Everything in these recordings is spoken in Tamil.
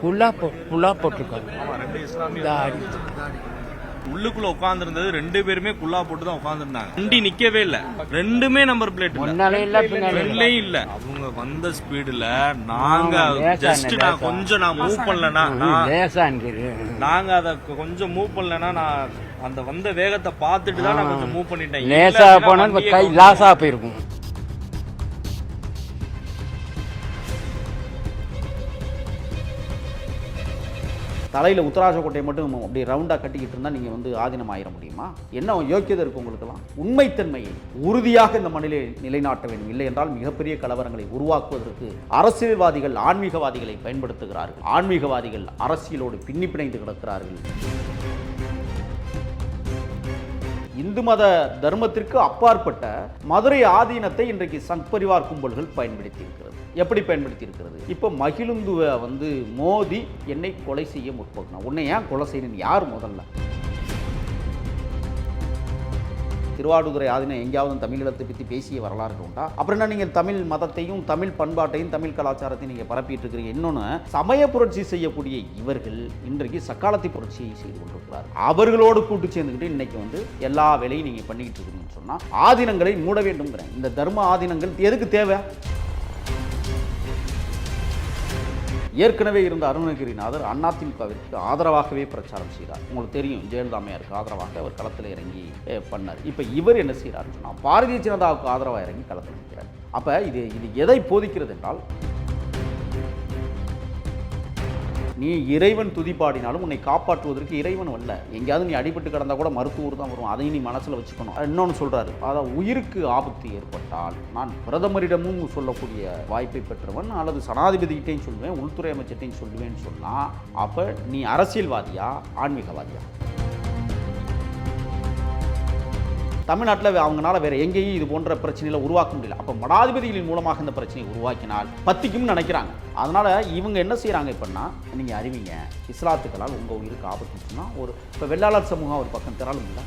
குல்லா போ குல்லா போட்டிருக்காங்க. தாடி உள்ளுக்குள்ள உட்கார்ந்திருந்தது ரெண்டு பேருமே குல்லா போட்டு தான் உட்கார்ந்துருந்தாங்க. வண்டி நிக்கவே இல்ல. ரெண்டுமே நம்பர் பிளேட் இல்ல. முன்னாலே இல்ல அவங்க வந்த ஸ்பீடுல நாங்க லேசா ஜஸ்ட் நான் லேசா. கொஞ்சம் நான் மூவ் பண்ணலனா ம், லேசா இருக்குது நாங்க அத கொஞ்சம் மூவ் பண்ணலனா நான் அந்த வந்த வேகத்தை பார்த்துட்டு தான் நான் கொஞ்சம் மூவ் பண்ணிட்டேன். லேசா போனா கை லாஸா போயிருக்கும். தலையில் உத்தராஜ கோட்டையை மட்டும் அப்படி ரவுண்டாக கட்டிக்கிட்டு இருந்தால் நீங்கள் வந்து ஆதீனம் ஆயிட முடியுமா? என்ன யோக்கியதை இருக்குது உங்களுக்கெல்லாம்? உண்மைத்தன்மையை உறுதியாக இந்த மண்ணிலே நிலைநாட்ட வேண்டும். இல்லை என்றால் மிகப்பெரிய கலவரங்களை உருவாக்குவதற்கு அரசியல்வாதிகள் ஆன்மீகவாதிகளை பயன்படுத்துகிறார்கள். ஆன்மீகவாதிகள் அரசியலோடு பின்னி பிணைந்து கிடக்கிறார்கள். இந்து மத தர்மத்திற்கு அப்பாற்பட்ட மதுரை ஆதீனத்தை இன்றைக்கு சங் பரிவார் கும்பல்கள் பயன்படுத்தி இருக்கிறது எப்படி பயன்படுத்தி இருக்கிறது இப்போ மகிழுந்துவை வந்து மோதி என்னை கொலை செய்ய முற்படுனா உன்னை ஏன் கொலை செய்யணும் யார் முதல்ல? திருவாடுதுறை ஆதீனம் எங்கேயாவது தமிழீழத்தை பற்றி பேசிய வரலாறு உண்டா? அப்புறம் என்ன நீங்கள் தமிழ் மதத்தையும் தமிழ் பண்பாட்டையும் தமிழ் கலாச்சாரத்தையும் நீங்கள் பரப்பிட்டு இருக்கிறீங்க. இன்னொன்று சமய புரட்சி செய்யக்கூடிய இவர்கள் இன்றைக்கு சக்காலத்தை புரட்சியை செய்து கொண்டிருக்கிறார் அவர்களோடு கூட்டு சேர்ந்துக்கிட்டு இன்னைக்கு வந்து எல்லா வேலையும் நீங்கள் பண்ணிக்கிட்டு இருக்கீங்கன்னு சொன்னால் ஆதீனங்களை மூட வேண்டும்ங்கிறேன். இந்த தர்ம ஆதீனங்கள் எதுக்கு தேவை? ஏற்கனவே இருந்த அருணகிரிநாதர் அதிமுகவிற்கு ஆதரவாகவே பிரச்சாரம் செய்தார். உங்களுக்கு தெரியும் ஜெயலலிதாமையாருக்கு ஆதரவாக அவர் களத்தில் இறங்கி பண்ணார். இப்போ இவர் என்ன செய்கிறார் சொன்னால் பாரதிய ஜனதாவுக்கு ஆதரவாக இறங்கி களத்தில் நிற்கிறார். அப்போ இது இது எதை போதிக்கிறது என்றால் நீ இறைவன் துதிப்பாடினாலும் உன்னை காப்பாற்றுவதற்கு இறைவன் அல்ல. எங்கேயாவது நீ அடிபட்டு கிடந்தா கூட மருத்துவர் தான் வரும். அதையும் நீ மனசில் வச்சுக்கணும். இன்னொன்று சொல்கிறாரு அதாவது உயிருக்கு ஆபத்து ஏற்பட்டால் நான் பிரதமரிடமும் சொல்லக்கூடிய வாய்ப்பை பெற்றவன் அல்லது சனாதிபதிகிட்டையும் சொல்லுவேன் உள்துறை அமைச்சர்கிட்டையும் சொல்லுவேன்னு சொன்னால் அப்போ நீ அரசியல்வாதியா ஆன்மீகவாதியா? தமிழ்நாட்டில் அவங்களால வேற எங்கேயும் இது போன்ற பிரச்சனைகளை உருவாக்க முடியல. அப்போ மடாதிபதிகளின் மூலமாக இந்த பிரச்சனையை உருவாக்கினால் பத்திக்கும்னு நினைக்கிறாங்க. அதனால இவங்க என்ன செய்கிறாங்க இப்போன்னா நீங்கள் அறிவிங்க இஸ்லாத்துக்களால் உங்கள் உயிருக்கு ஆபத்துன்னா ஒரு இப்போ வெள்ளாளர் சமூகம் ஒரு பக்கம் திரளும் இல்லை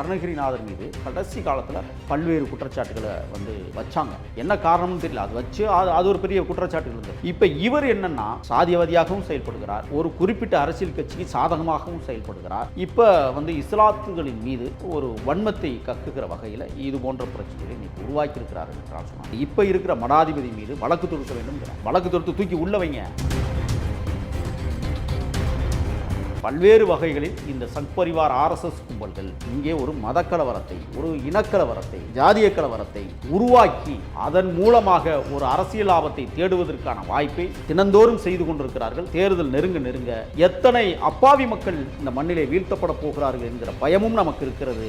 அருணகிரிநாதர் மீது கடைசி காலத்தில் பல்வேறு குற்றச்சாட்டுகளை வந்து வச்சாங்க. என்ன காரணம்னு தெரியல. அது வச்சு அது அது ஒரு பெரிய குற்றச்சாட்டுகள் இருந்தது. இப்போ இவர் என்னன்னா சாதியவாதியாகவும் செயல்படுகிறார். ஒரு குறிப்பிட்ட அரசியல் கட்சிக்கு சாதகமாகவும் செயல்படுகிறார். இப்போ வந்து இஸ்லாத்துகளின் மீது ஒரு வன்மத்தை கக்குகிற வகையில் இது போன்ற பிரச்சனைகளை இன்னைக்கு உருவாக்கி இருக்கிறார் என்றால் சொன்னார் இப்போ இருக்கிற மடாதிபதி மீது வழக்கு தொடுக்க வேண்டும் வழக்கு தொடுத்து தூக்கி உள்ள வைங்க. பல்வேறு வகைகளில் இந்த சங்பரிவார் ஆர்எஸ்எஸ் கும்பல்கள் இங்கே ஒரு மத கலவரத்தை ஒரு இனக்கலவரத்தை ஜாதிய கலவரத்தை உருவாக்கி அதன் மூலமாக ஒரு அரசியல் லாபத்தை தேடுவதற்கான வாய்ப்பை தினந்தோறும் செய்து கொண்டிருக்கிறார்கள். தேர்தல் நெருங்க நெருங்க எத்தனை அப்பாவி மக்கள் இந்த மண்ணிலே வீழ்த்தப்பட போகிறார்கள் என்கிற பயமும் நமக்கு இருக்கிறது.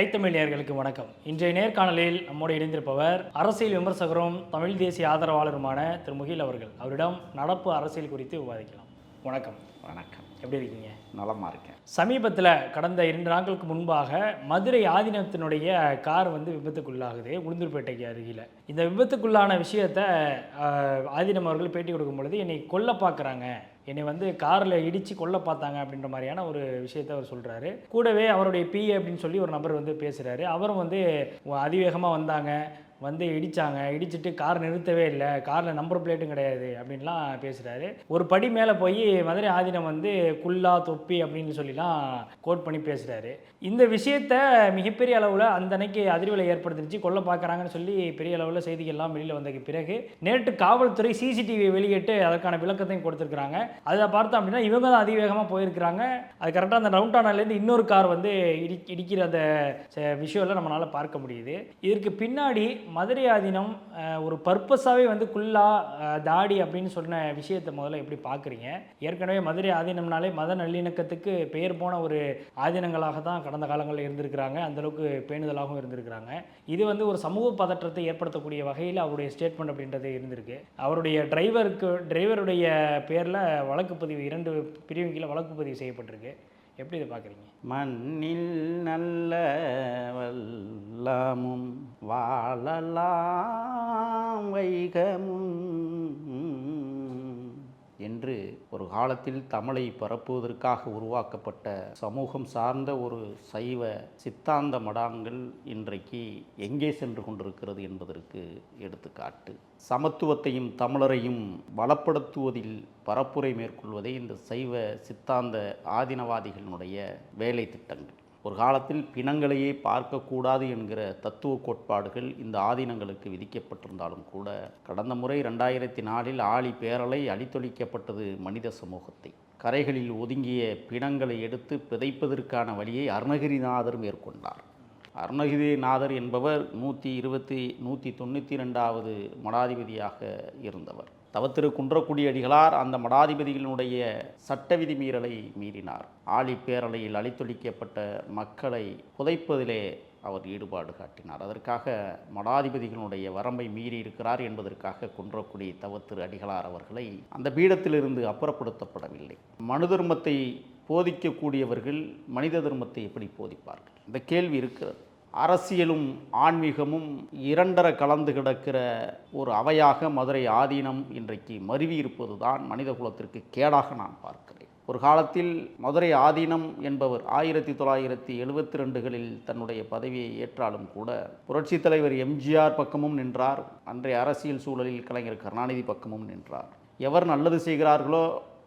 ஐத்தமிழ் நேயர்களுக்கு வணக்கம். இன்றைய நேர்காணலில் நம்மோடு இணைந்திருப்பவர் அரசியல் விமர்சகரும் தமிழ் தேசிய ஆதரவாளருமான திரு முகில் அவர்கள். அவரிடம் நடப்பு அரசியல் குறித்து விவாதிக்கலாம். வணக்கம். வணக்கம். எப்படி இருக்கீங்க? நலமா இருக்கேன். சமீபத்தில் கடந்த இரண்டு நாட்களுக்கு முன்பாக மதுரை ஆதீனத்தினுடைய கார் வந்து விபத்துக்குள்ளாகுது உளுந்தூர்பேட்டைக்கு அருகில். இந்த விபத்துக்குள்ளான விஷயத்தை ஆதீனம் அவர்கள் பேட்டி கொடுக்கும் பொழுது என்னை கொல்ல பார்க்குறாங்க. என்னை வந்து காரில் இடித்து கொல்ல பார்த்தாங்க அப்படின்ற மாதிரியான ஒரு விஷயத்தை அவர் சொல்கிறாரு கூடவே அவருடைய பிஏ அப்படின்னு சொல்லி ஒரு நபர் வந்து பேசுகிறாரு அவரும் வந்து அதிவேகமாக வந்தாங்க. வந்து இடித்தாங்க இடிச்சிட்டு கார் நிறுத்தவே இல்லை. காரில் நம்பர் பிளேட்டும் கிடையாது அப்படின்லாம் பேசுகிறாரு ஒரு படி மேலே போய் மதுரை ஆதீனம் வந்து குல்லா தொப்பி அப்படின்னு சொல்லிலாம் கோட் பண்ணி பேசுகிறாரு இந்த விஷயத்த மிகப்பெரிய அளவில் அந்த அன்னைக்கு அதிர்வலை ஏற்படுத்திச்சு கொல்ல பார்க்குறாங்கன்னு சொல்லி பெரிய அளவில் செய்திகள்லாம் வெளியில் வந்ததுக்கு பிறகு நேற்று காவல்துறை சிசிடிவி வெளியிட்டு அதற்கான விளக்கத்தையும் கொடுத்துருக்குறாங்க. அதை பார்த்தோம் அப்படின்னா இவங்க தான் அதிவேகமாக போயிருக்கிறாங்க. அது கரெக்டாக அந்த டவுன்டவுன்லேருந்து இன்னொரு கார் வந்து இடி இடிக்கிற அந்த ச- விஷயம்லாம் நம்மளால் பார்க்க முடியுது. இதற்கு பின்னாடி மதுரை ஆதீனம் ஒரு பர்பஸாகவே வந்து குல்லா தாடி அப்படின்னு சொன்ன விஷயத்தை முதல்ல எப்படி பார்க்குறீங்க ஏற்கனவே மதுரை ஆதீனம்னாலே மத நல்லிணக்கத்துக்கு பெயர் போன ஒரு ஆதீனங்களாக தான் கடந்த காலங்களில் இருந்திருக்கிறாங்க. அந்தளவுக்கு பேணுதலாகவும் இருந்திருக்கிறாங்க. இது வந்து ஒரு சமூக பதற்றத்தை ஏற்படுத்தக்கூடிய வகையில் அவருடைய ஸ்டேட்மெண்ட் அப்படின்றது இருந்திருக்கு. அவருடைய டிரைவருக்கு டிரைவருடைய பேரில் வழக்கு பதிவு இரண்டு பிரிவுகளில் வழக்கு பதிவு செய்யப்பட்டிருக்கு. எப்படி இதை பார்க்குறீங்க? மண்ணில் நல்ல வல்லமும் வாழலாம் வைகமும். என்று ஒரு காலத்தில் தமிழை பரப்புவதற்காக உருவாக்கப்பட்ட சமூகம் சார்ந்த ஒரு சைவ சித்தாந்த மடாங்கள் இன்றைக்கு எங்கே சென்று கொண்டிருக்கிறது என்பதற்கு எடுத்துக்காட்டு. சமத்துவத்தையும் தமிழரையும் வளப்படுத்துவதில் பரப்புரை மேற்கொள்வதே இந்த சைவ சித்தாந்த ஆதினவாதிகளினுடைய வேலை திட்டங்கள் ஒரு காலத்தில் பிணங்களையே பார்க்கக்கூடாது என்கிற தத்துவ கோட்பாடுகள் இந்த ஆதீனங்களுக்கு விதிக்கப்பட்டிருந்தாலும் கூட கடந்த முறை ரெண்டாயிரத்தி நாலில் ஆழி பேரலை அழித்தொழிக்கப்பட்டது மனித சமூகத்தை. கரைகளில் ஒதுங்கிய பிணங்களை எடுத்து பிதைப்பதற்கான வழியை அருணகிரிநாதர் மேற்கொண்டார். அருணகிரிநாதர் என்பவர் நூற்றி இருபத்தி நூற்றி தொண்ணூற்றி ரெண்டாவது மடாதிபதியாக இருந்தவர். தவத்திரு குன்றக்குடி அடிகளார் அந்த மடாதிபதிகளினுடைய சட்ட விதி மீறலை மீறினார். ஆழி பேரலையில் அழித்தொழிக்கப்பட்ட மக்களை புதைப்பதிலே அவர் ஈடுபாடு காட்டினார். அதற்காக மடாதிபதிகளுடைய வரம்பை மீறி இருக்கிறார் என்பதற்காக குன்றக்குடி தவத்திரு அடிகளார் அவர்களை அந்த பீடத்திலிருந்து அப்புறப்படுத்தப்படவில்லை. மனு தர்மத்தை போதிக்கக்கூடியவர்கள் மனித தர்மத்தை எப்படி போதிப்பார்கள்? இந்த கேள்வி இருக்கிறது. அரசியலும் ஆன்மீகமும் இரண்டர கலந்து கிடக்கிற ஒரு அவையாக மதுரை ஆதீனம் இன்றைக்கு மருவி இருப்பது தான் மனித குலத்திற்கு கேடாக நான் பார்க்கிறேன். ஒரு காலத்தில் மதுரை ஆதீனம் என்பவர் ஆயிரத்தி தொள்ளாயிரத்தி எழுபத்தி ரெண்டுகளில் தன்னுடைய பதவியை ஏற்றாலும் கூட புரட்சித் தலைவர் எம்ஜிஆர் பக்கமும் நின்றார் அன்றைய அரசியல் சூழலில் கலைஞர் கருணாநிதி பக்கமும் நின்றார். எவர் நல்லது செய்கிறார்களோ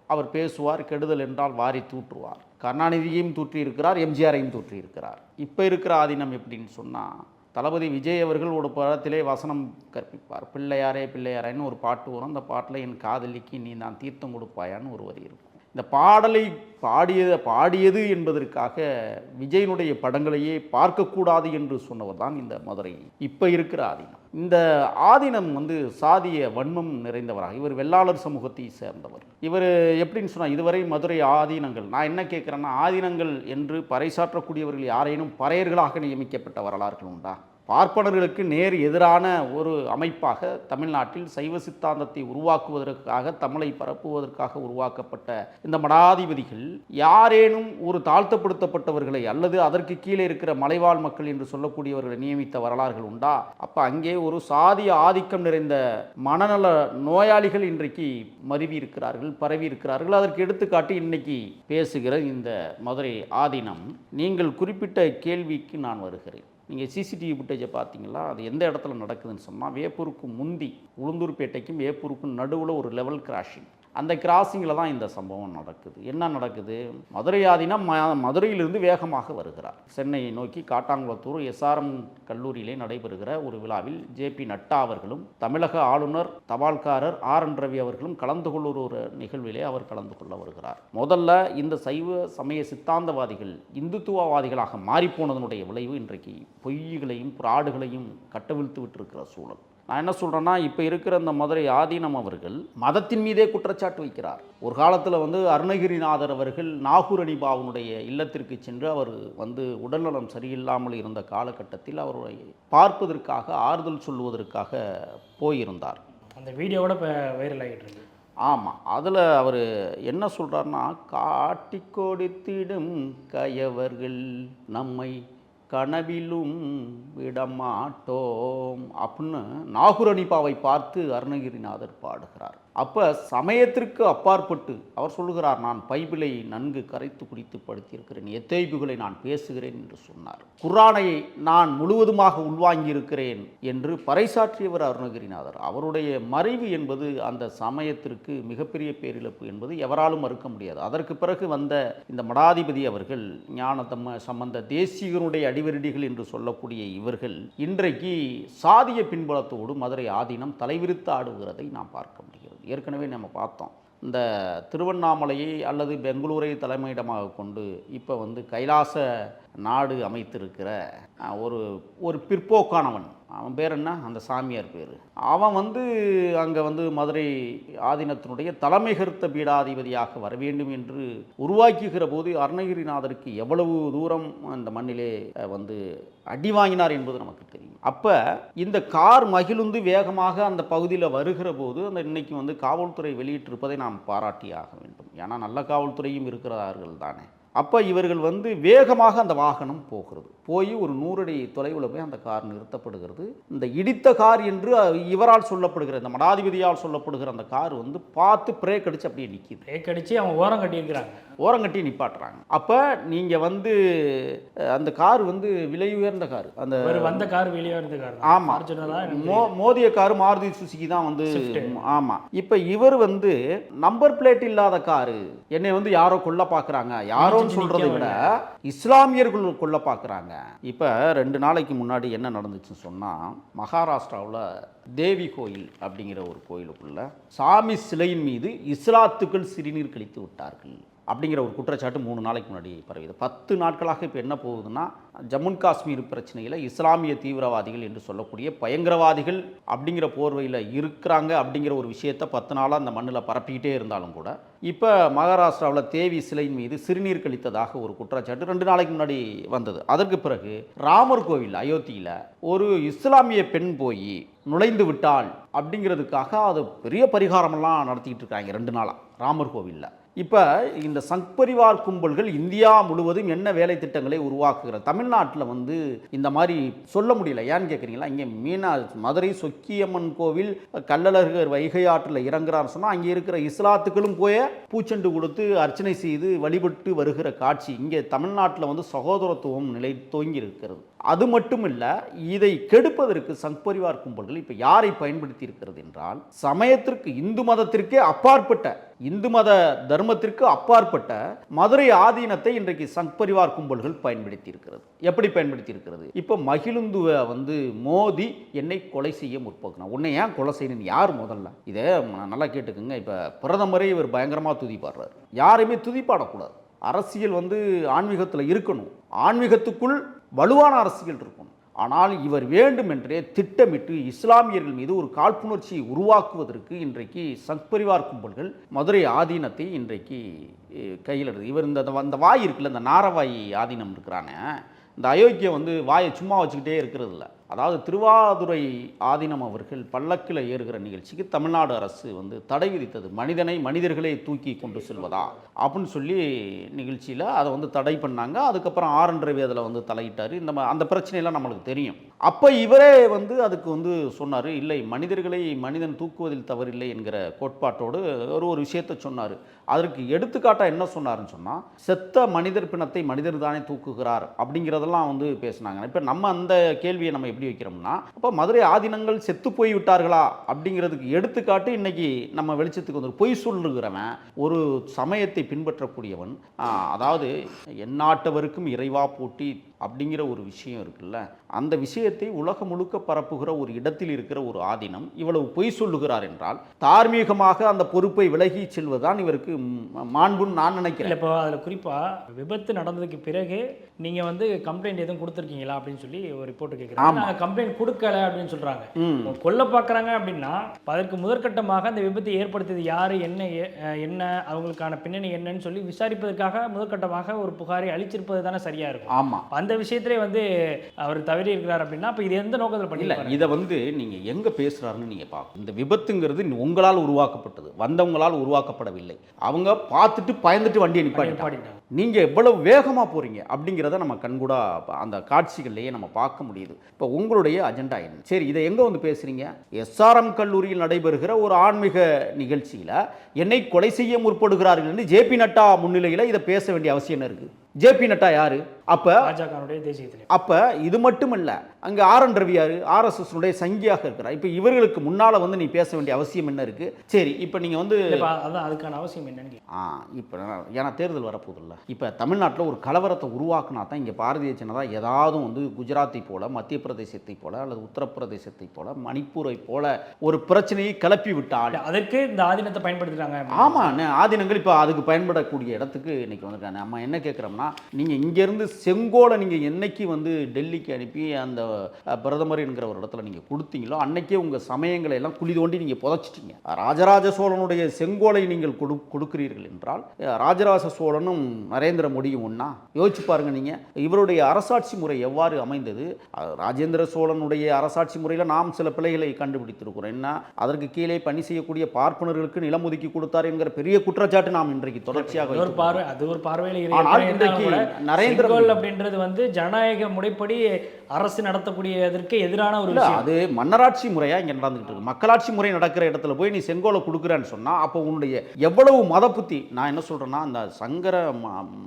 அவர் பேசுவார் கெடுதல் என்றால் வாரி தூற்றுவார். கருணாநிதியையும் தூற்றியிருக்கிறார் எம்ஜிஆரையும் தூற்றியிருக்கிறார். இப்போ இருக்கிற ஆதீனம் எப்படின்னு சொன்னால் தளபதி விஜய் அவர்கள் ஒரு படத்திலே வசனம் கற்பிப்பார். பிள்ளையாரே பிள்ளையாரேன்னு ஒரு பாட்டு வரும். அந்த பாட்டில் என் காதலிக்கு நீ நான் தீர்த்தம் கொடுப்பாயான்னு ஒரு வரி இருக்கும். இந்த பாடலை பாடிய பாடியது என்பதற்காக விஜயனுடைய படங்களையே பார்க்கக்கூடாது என்று சொன்னவர் தான் இந்த மதுரை இப்போ இருக்கிற ஆதீனம். இந்த ஆதீனம் வந்து சாதிய வன்மம் நிறைந்தவராக இவர் வெள்ளாளர் சமூகத்தை சேர்ந்தவர். இவர் எப்படின்னு சொன்னால் இதுவரை மதுரை ஆதீனங்கள் நான் என்ன கேட்குறேன்னா ஆதீனங்கள் என்று பறைசாற்றக்கூடியவர்கள் யாரேனும் பறையர்களாக நியமிக்கப்பட்ட வரலாறுகள் உண்டா? பார்ப்பனர்களுக்கு நேர் எதிரான ஒரு அமைப்பாக தமிழ்நாட்டில் சைவ சித்தாந்தத்தை உருவாக்குவதற்காக தமிழை பரப்புவதற்காக உருவாக்கப்பட்ட இந்த மடாதிபதிகள் யாரேனும் ஒரு தாழ்த்தப்படுத்தப்பட்டவர்களை அல்லது அதற்கு கீழே இருக்கிற மலைவாழ் மக்கள் என்று சொல்லக்கூடியவர்களை நியமித்த வரலாறுகள் உண்டா? அப்போ அங்கே ஒரு சாதிய ஆதிக்கம் நிறைந்த மனநல நோயாளிகள் இன்றைக்கு மருவி இருக்கிறார்கள் பரவி இருக்கிறார்கள் அதற்கு எடுத்துக்காட்டு இன்னைக்கு பேசுகிற இந்த மதுரை ஆதீனம். நீங்கள் குறிப்பிட்ட கேள்விக்கு நான் வருகிறேன். நீங்கள் சிசிடிவி ஃபுட்டேஜை பார்த்தீங்களா? அது எந்த இடத்துல நடக்குதுன்னு சொன்னால் வேப்பூருக்கு முந்தி உளுந்தூர்பேட்டைக்கும் வேப்பூருக்கும் நடுவில் ஒரு லெவல் கிராஷிங் அந்த கிராசிங்கில் தான் இந்த சம்பவம் நடக்குது. என்ன நடக்குது? மதுரை ஆதினா ம மதுரையிலிருந்து வேகமாக வருகிறார். சென்னையை நோக்கி காட்டாங்குளத்தூர் எஸ்ஆர்எம் கல்லூரியிலே நடைபெறுகிற ஒரு விழாவில் ஜேபி நட்டா அவர்களும் தமிழக ஆளுநர் தபால்காரர் ஆர் என் ரவி அவர்களும் கலந்து கொள்ளுற ஒரு நிகழ்விலே அவர் கலந்து கொள்ள வருகிறார். முதல்ல இந்த சைவ சமய சித்தாந்தவாதிகள் இந்துத்துவவாதிகளாக மாறிப்போனதனுடைய விளைவு இன்றைக்கு பொய்களையும் பிராடுகளையும் கட்டவிழ்த்து விட்டிருக்கிற சூழல். நான் என்ன சொல்கிறேன்னா இப்போ இருக்கிற இந்த மதுரை ஆதீனம் அவர்கள் மதத்தின் மீதே குற்றச்சாட்டு வைக்கிறார். ஒரு காலத்தில் வந்து அருணகிரிநாதர் அவர்கள் நாகூர் அனிபாவனுடைய இல்லத்திற்கு சென்று அவர் வந்து உடல்நலம் சரியில்லாமல் இருந்த காலகட்டத்தில் அவரை பார்ப்பதற்காக ஆறுதல் சொல்வதற்காக போயிருந்தார். அந்த வீடியோவோட இப்போ வைரல் ஆகிட்டு இருக்கு. ஆமாம் அதில் அவர் என்ன சொல்கிறாருன்னா காட்டி கொடுத்திடும் கயவர்கள் நம்மை கனவிலும் விடமாட்டோம் அப்படின்னு நாகுரணிப்பாவை பார்த்து அருணகிரிநாதர் பாடுகிறார். அப்போ சமயத்திற்கு அப்பாற்பட்டு அவர் சொல்லுகிறார் நான் பைபிளை நன்கு கரைத்து குடித்து படுத்தியிருக்கிறேன் எத்தேய்புகளை நான் பேசுகிறேன் என்று சொன்னார். குரானை நான் முழுவதுமாக உள்வாங்கியிருக்கிறேன் என்று பறைசாற்றியவர் அருணகிரிநாதர். அவருடைய மறைவு என்பது அந்த சமயத்திற்கு மிகப்பெரிய பேரிழப்பு என்பது எவராலும் மறுக்க முடியாது. அதற்கு பிறகு வந்த இந்த மடாதிபதி அவர்கள் ஞானதம்ம சம்பந்த தேசியனுடைய அடிவருடிகள் என்று சொல்லக்கூடிய இவர்கள் இன்றைக்கு சாதிய பின்புலத்தோடு மதுரை ஆதீனம் தலைவிரித்து ஆடுகிறதை நாம் பார்க்க முடியும் ஏற்கனவே நம்ம பார்த்தோம். இந்த திருவண்ணாமலையை அல்லது பெங்களூரை தலைமையிடமாக கொண்டு இப்போ வந்து கைலாச நாடு அமைத்திருக்கிற ஒரு ஒரு பிற்போக்கானவன். அவன் பேர் என்ன? அந்த சாமியார் பேர். அவன் வந்து அங்கே வந்து மதுரை ஆதீனத்தினுடைய தலைமைகர்த்த பீடாதிபதியாக வர வேண்டும் என்று உருவாக்குகிற போது அருணகிரிநாதருக்கு எவ்வளவு தூரம் அந்த மண்ணிலே வந்து அடி வாங்கினார் என்பது நமக்கு தெரியும். அப்போ இந்த கார் மகிழுந்து வேகமாக அந்த பகுதியில் வருகிற போது அந்த இன்னைக்கு வந்து காவல்துறை வெளியிட்டிருப்பதை நாம் பாராட்டியாக வேண்டும். ஏன்னா நல்ல காவல்துறையும் இருக்கிறார்கள் தானே. அப்போ இவர்கள் வந்து வேகமாக அந்த வாகனம் போகிறது. போய் ஒரு நூறடி தொலைவில் போய் அந்த கார் நிறுத்தப்படுகிறது. இந்த இடித்த கார் என்று இவரால் சொல்லப்படுகிற இந்த மடாதிபதியால் சொல்லப்படுகிற அந்த கார் வந்து பார்த்து பிரேக் அடிச்சு அப்படியே நிற்கிது பிரேக் அடிச்சு அவங்க ஓரம் கட்டியிருக்கிறாங்க ஓரங்கட்டி நிப்பாட்டுறாங்க. அப்போ நீங்கள் வந்து அந்த கார் வந்து விலை உயர்ந்த கார். அந்த வந்த கார் வெளியே இருந்த கார் ஆமா. ஃபார்ச்சுனரா மோ மோதிய கார் மாருதி சுசுகி தான் வந்து ஆமா. இப்போ இவர் வந்து நம்பர் பிளேட் இல்லாத காரு. என்னை வந்து யாரோ கொல்ல பார்க்குறாங்க யாரோன்னு இடிச்சு சொல்றதை விட இஸ்லாமியர்கள் கொல்ல பார்க்குறாங்க. இப்போ ரெண்டு நாளைக்கு முன்னாடி என்ன நடந்துச்சுன்னு சொன்னால் மகாராஷ்டிராவில் தேவி கோயில் அப்படிங்கிற ஒரு கோயிலுக்குள்ள சாமி சிலையின் மீது இஸ்லாத்துக்கள் சிறுநீர் கழித்து விட்டார்கள். அப்படிங்கிற ஒரு குற்றச்சாட்டு மூணு நாளைக்கு முன்னாடி பரவியது. பத்து நாட்களாக இப்போ என்ன போகுதுன்னா ஜம்மு காஷ்மீர் பிரச்சனையில் இஸ்லாமிய தீவிரவாதிகள் என்று சொல்லக்கூடிய பயங்கரவாதிகள் அப்படிங்கிற போர்வையில் இருக்கிறாங்க அப்படிங்கிற ஒரு விஷயத்தை பத்து நாளாக அந்த மண்ணில் பரப்பிக்கிட்டே இருந்தாலும் கூட இப்போ மகாராஷ்டிராவில் தேவி சிலையின் மீது சிறுநீர் கழித்ததாக ஒரு குற்றச்சாட்டு ரெண்டு நாளைக்கு முன்னாடி வந்தது. அதற்கு பிறகு ராமர் கோவில் அயோத்தியில் ஒரு இஸ்லாமிய பெண் போய் நுழைந்து விட்டாள் அப்படிங்கிறதுக்காக அது பெரிய பரிகாரமெல்லாம் நடத்திக்கிட்டு இருக்காங்க ரெண்டு நாளாக ராமர் கோவிலில். இப்போ இந்த சங்பரிவார் கும்பல்கள் இந்தியா முழுவதும் என்ன வேலை திட்டங்களை உருவாக்குகிற தமிழ்நாட்டில் வந்து இந்த மாதிரி சொல்ல முடியல. ஏன்னு கேட்குறீங்களா இங்கே மீனா மதுரை சொக்கியம்மன் கோவில் கள்ளழகர் வைகை ஆற்றில் இறங்குறான்னு சொன்னால் அங்கே இருக்கிற இஸ்லாத்துக்களும் போய் பூச்செண்டு கொடுத்து அர்ச்சனை செய்து வழிபட்டு வருகிற காட்சி இங்கே தமிழ்நாட்டில் வந்து சகோதரத்துவம் நிலை தோங்கி இருக்கிறது அது மட்டும் இல்லை இதை கெடுப்பதற்கு சங் பரிவார் கும்பல்கள் இப்போ யாரை பயன்படுத்தி இருக்கிறது என்றால் சமயத்திற்கு இந்து மதத்திற்கே அப்பாற்பட்ட இந்து மத தர்மத்திற்கு அப்பாற்பட்ட மதுரை ஆதீனத்தை இன்றைக்கு சங் பரிவார் கும்பல்கள் பயன்படுத்தி இருக்கிறது எப்படி பயன்படுத்தி இருக்கிறது இப்போ மகிழுந்துவை வந்து மோதி என்னை கொலை செய்ய முற்போக்கணும் உன்னை ஏன் கொலை செய்யணும் யார் முதல்ல? இதை நல்லா கேட்டுக்கோங்க. இப்போ பிரதமரே இவர் பயங்கரமாக துதிப்பாடுறார் யாரையுமே துதிப்பாடக்கூடாது. அரசியல் வந்து ஆன்மீகத்தில் இருக்கணும். ஆன்மீகத்துக்குள் வலுவான அரசியல் இருக்கும். ஆனால் இவர் வேண்டுமென்றே திட்டமிட்டு இஸ்லாமியர்கள் மீது ஒரு காழ்ப்புணர்ச்சியை உருவாக்குவதற்கு இன்றைக்கு சத்பரிவார் கும்பல்கள் மதுரை ஆதீனத்தை இன்றைக்கு கையில் எடுது இவர் இந்த அந்த வாய் இருக்குல்ல இந்த நாரவாய் ஆதீனம் இருக்கிறானே இந்த அயோக்கியம் வந்து வாயை சும்மா வச்சுக்கிட்டே இருக்கிறதில்ல. அதாவது திருவாதுரை ஆதீனம் அவர்கள் பல்லக்கில் ஏறுகிற நிகழ்ச்சிக்கு தமிழ்நாடு அரசு வந்து தடை விதித்தது. மனிதனை மனிதர்களை தூக்கி கொண்டு செல்வதா? அப்படின்னு சொல்லி நிகழ்ச்சியில் அதை வந்து தடை பண்ணாங்க. அதுக்கப்புறம் ஆர் என் ரவி அதில் வந்து தலையிட்டார். இந்த அந்த பிரச்சனையெல்லாம் நம்மளுக்கு தெரியும். அப்போ இவரே வந்து அதுக்கு வந்து சொன்னார் இல்லை மனிதர்களை மனிதன் தூக்குவதில் தவறில்லை என்கிற கோட்பாட்டோடு ஒரு ஒரு விஷயத்தை சொன்னார். அதற்கு எடுத்துக்காட்டாக என்ன சொன்னார்ன்னு சொன்னால் செத்த மனிதர் பிணத்தை மனிதர் தானே தூக்குகிறார் அப்படிங்கிறதெல்லாம் வந்து பேசினாங்க. இப்போ நம்ம அந்த கேள்வியை நம்ம எப்படி வைக்கிறோம்னா அப்போ மதுரை ஆதீனங்கள் செத்து போய் விட்டார்களா அப்படிங்கிறதுக்கு எடுத்துக்காட்டு இன்னைக்கு நம்ம வெளிச்சத்துக்கு வந்து பொய் சொல்லுகிறவன் ஒரு சமயத்தை பின்பற்றக்கூடியவன். அதாவது எந்நாட்டவருக்கும் இறைவா போட்டி அப்படிங்கிற ஒரு விஷயம் இருக்குல்ல அந்த விஷயத்தை உலகம் முழுக்க பரப்புகிற ஒரு இடத்தில் இருக்கிற ஒரு ஆதீனம் இவ்வளவு பொய் சொல்லுகிறார் என்றால் தார்மீகமாக அந்த பொறுப்பை விலகி செல்வதுதான் இவருக்கு மாண்புன்னு நான் நினைக்கிறேன். இப்போ அதில் குறிப்பாக விபத்து நடந்ததுக்கு பிறகு நீங்கள் வந்து கம்ப்ளைண்ட் எதுவும் கொடுத்துருக்கீங்களா அப்படின்னு சொல்லி ஒரு ரிப்போர்ட் கேட்குறாங்க கம்ப்ளைண்ட் கொடுக்கல அப்படின்னு சொல்கிறாங்க. கொல்ல பார்க்குறாங்க அப்படின்னா அதற்கு முதற்கட்டமாக அந்த விபத்தை ஏற்படுத்தியது யார் என்ன என்ன அவங்களுக்கான பின்னணி என்னன்னு சொல்லி விசாரிப்பதற்காக முதற்கட்டமாக ஒரு புகாரை அளிச்சிருப்பது தானே சரியாக இருக்கும். ஆமா. அந்த விஷயத்திலே வந்து அவர் தவறி இருக்கிறார் அப்படின்னா அப்போ இது எந்த நோக்கத்தில் இல்ல பண்ணி இதை வந்து நீங்க எங்க பேசுறாருன்னு நீங்க பார்க்கணும் இந்த விபத்துங்கிறது உங்களால் உருவாக்கப்பட்டது. வந்தவங்களால் உருவாக்கப்படவில்லை. அவங்க பார்த்துட்டு பயந்துட்டு வண்டியை நிப்பாட்டிட்டாங்க. பாடிட்டாங்க நீங்க எவ்வளவு வேகமா போறீங்க அப்படிங்கிறத நம்ம கண்கூடா ப- அந்த காட்சிகள்லயே நம்ம பார்க்க முடியுது. இப்போ உங்களுடைய அஜெண்டா என்ன? சரி இதை எங்க வந்து பேசுறீங்க? எஸ்ஆர்எம் கல்லூரியில் நடைபெறுகிற ஒரு ஆன்மீக நிகழ்ச்சியில என்னை கொலை செய்ய முற்படுகிறார்கள் என்று ஜேபி நட்டா முன்னிலையில இதை பேச வேண்டிய அவசியம் என்ன இருக்கு? ஜேபி நட்டா யாரு? அப்ப பாஜகனுடைய தேசிய தலைவர் அப்ப இது மட்டும் இல்ல அங்க ஆர் என் ரவி யாரு? ஆர்எஸ்எஸ் சங்கியாக இருக்கிறார். இப்ப இவர்களுக்கு முன்னால வந்து நீ பேச வேண்டிய அவசியம் என்ன இருக்கு? சரி இப்ப நீங்க வந்து அதான் அதுக்கான அவசியம் என்னன்னு. ஆ இப்போ ஏன்னா தேர்தல் வரப்போதில்ல இப்போ தமிழ்நாட்டில் ஒரு கலவரத்தை உருவாக்குனா தான் இங்கே பாரதிய ஜனதா ஏதாவது வந்து குஜராத்தை போல மத்திய பிரதேசத்தை போல அல்லது உத்தரப்பிரதேசத்தை போல மணிப்பூரை போல ஒரு பிரச்சனையை கிளப்பி விட்டால் அதற்கு இந்த ஆதீனத்தை பயன்படுத்துறாங்க ஆமாம் ஆதீனங்கள் இப்போ அதுக்கு பயன்படக்கூடிய இடத்துக்கு இன்னைக்கு வந்திருக்காங்க. நம்ம என்ன கேட்குறோம்னா நீங்கள் இங்கேருந்து செங்கோலை நீங்க என்னைக்கு வந்து டெல்லிக்கு அனுப்பி அந்த பிரதமர் என்கிற ஒரு இடத்துல நீங்க கொடுத்தீங்களோ அன்னைக்கே உங்க சமயங்களை எல்லாம் குழி தோண்டி நீங்க புதைச்சிட்டீங்க. ராஜராஜ சோழனுடைய செங்கோலை நீங்கள் கொடு கொடுக்கிறீர்கள் என்றால் ராஜராஜ சோழனும் நரேந்திர மோடியும் ஒண்ணா? யோசிச்சு பாருங்க நீங்க. இவருடைய அரசாட்சி முறை எவ்வாறு அமைந்தது? ராஜேந்திர சோழனுடைய அரசாட்சி முறையில் நாம் சில பிழைகளை கண்டுபிடித்திருக்கிறோம். என்ன? அதற்கு கீழே பணி செய்யக்கூடிய பார்ப்பனர்களுக்கு நிலம் ஒதுக்கி கொடுத்தார் என்கிற பெரிய குற்றச்சாட்டு நாம் இன்றைக்கு தொடர்ச்சியாக அது ஒரு வைத்திருக்கிறோம். பார்வை அது ஒரு பார்வையில் ஆனால் இன்றைக்கு நரேந்திர செங்கோல் அப்படின்றது வந்து ஜனநாயக முறைப்படி அரசு நடத்தக்கூடியதற்கு எதிரான ஒரு விஷயம். அது மன்னராட்சி முறையா இங்க நடந்துகிட்டு இருக்கு. மக்களாட்சி முறை நடக்கிற இடத்துல போய் நீ செங்கோலை கொடுக்குறேன்னு சொன்னா அப்போ உன்னுடைய எவ்வளவு மத புத்தி நான் என்ன சொல்றேன்னா அந்த சங்கர